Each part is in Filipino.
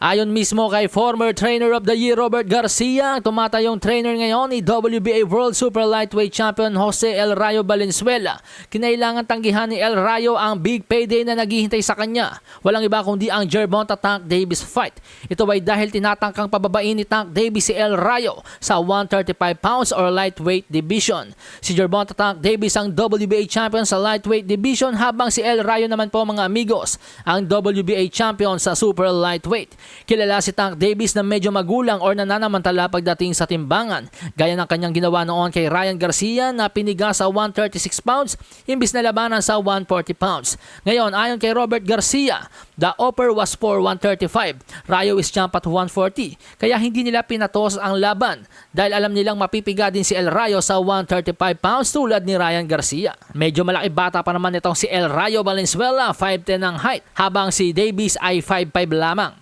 Ayon mismo kay former Trainer of the Year Robert Garcia, tumatayong trainer ngayon ni WBA World Super Lightweight Champion Jose El Rayo Valenzuela. Kinailangan tanggihan ni El Rayo ang big payday na naghihintay sa kanya. Walang iba kundi ang Gervonta Tank Davis fight. Ito ay dahil tinatangkang pababain ni Tank Davis si El Rayo sa 135 pounds or lightweight division. Si Gervonta Tank Davis ang WBA champion sa lightweight division habang si El Rayo naman po mga amigos ang WBA champion sa super lightweight. Kilala si Tank Davis na medyo magulang or nananamantala pagdating sa timbangan. Gaya ng kanyang ginawa noon kay Ryan Garcia na piniga sa 136 pounds imbis na labanan sa 140 pounds. Ngayon, ayon kay Robert Garcia, the offer was for 135. Rayo is champ at 140. Kaya hindi nila pinatos ang laban dahil alam nilang mapipiga din si El Rayo sa 135 pounds tulad ni Ryan Garcia. Medyo malaki bata pa naman itong si El Rayo Valenzuela, 5'10 ang height, habang si Davis ay 5'5 lamang.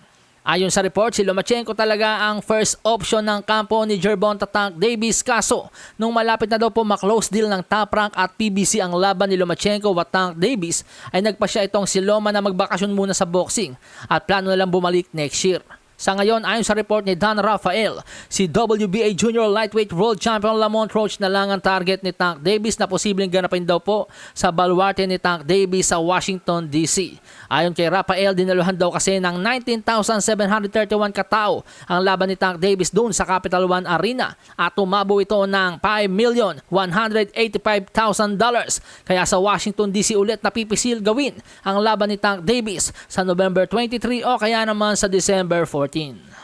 Ayon sa report, si Lomachenko talaga ang first option ng kampo ni Gervonta Tank Davis kaso nung malapit na daw po maklose deal ng Top Rank at PBC ang laban ni Lomachenko at Tank Davis ay nagpa siya itong si Loma na magbakasyon muna sa boxing at plano na lang bumalik next year. Sa ngayon, ayon sa report ni Dan Rafael, si WBA Junior Lightweight World Champion Lamont Roach na lang ang target ni Tank Davis na posibleng ganapin daw po sa baluarte ni Tank Davis sa Washington, D.C. Ayon kay Rafael, dinaluhan daw kasi ng 19,731 katao ang laban ni Tank Davis doon sa Capital One Arena at tumabo ito ng 5,185,000 Kaya sa Washington, D.C. ulit napipisil gawin ang laban ni Tank Davis sa November 23 o kaya naman sa December 14.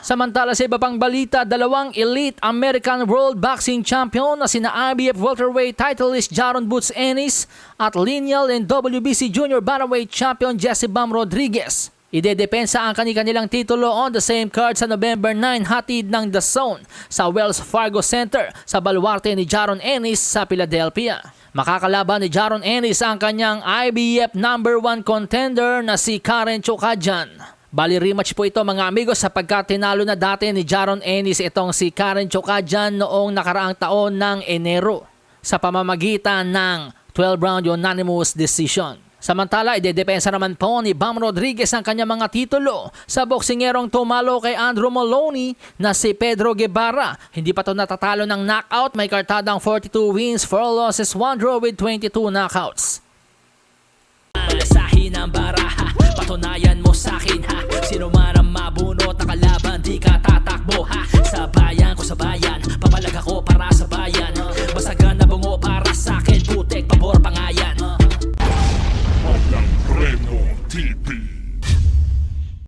Samantala sa iba pang balita, dalawang elite American World Boxing Champion na sina IBF welterweight titleist Jaron Boots Ennis at lineal and WBC Junior Bantamweight Champion Jesse Bam Rodriguez. Idedepensa ang kanilang titulo on the same card sa November 9 hatid ng The Zone sa Wells Fargo Center sa baluarte ni Jaron Ennis sa Philadelphia. Makakalaban ni Jaron Ennis ang kanyang IBF number 1 contender na si Karen Chokadjan. Bali rematch po ito mga amigos sapagkat tinalo na dati ni Jaron Ennis itong si Karen Chokadjan noong nakaraang taon ng Enero sa pamamagitan ng 12-round unanimous decision. Samantala, idedepensa naman po ni Bam Rodriguez ang kanyang mga titulo sa boksingerong tumalo kay Andrew Maloney na si Pedro Guevara. Hindi pa ito natatalo ng knockout, may kartadang 42 wins, 4 losses, 1 draw with 22 knockouts. Sa hinang baraha, patunayan mo so buy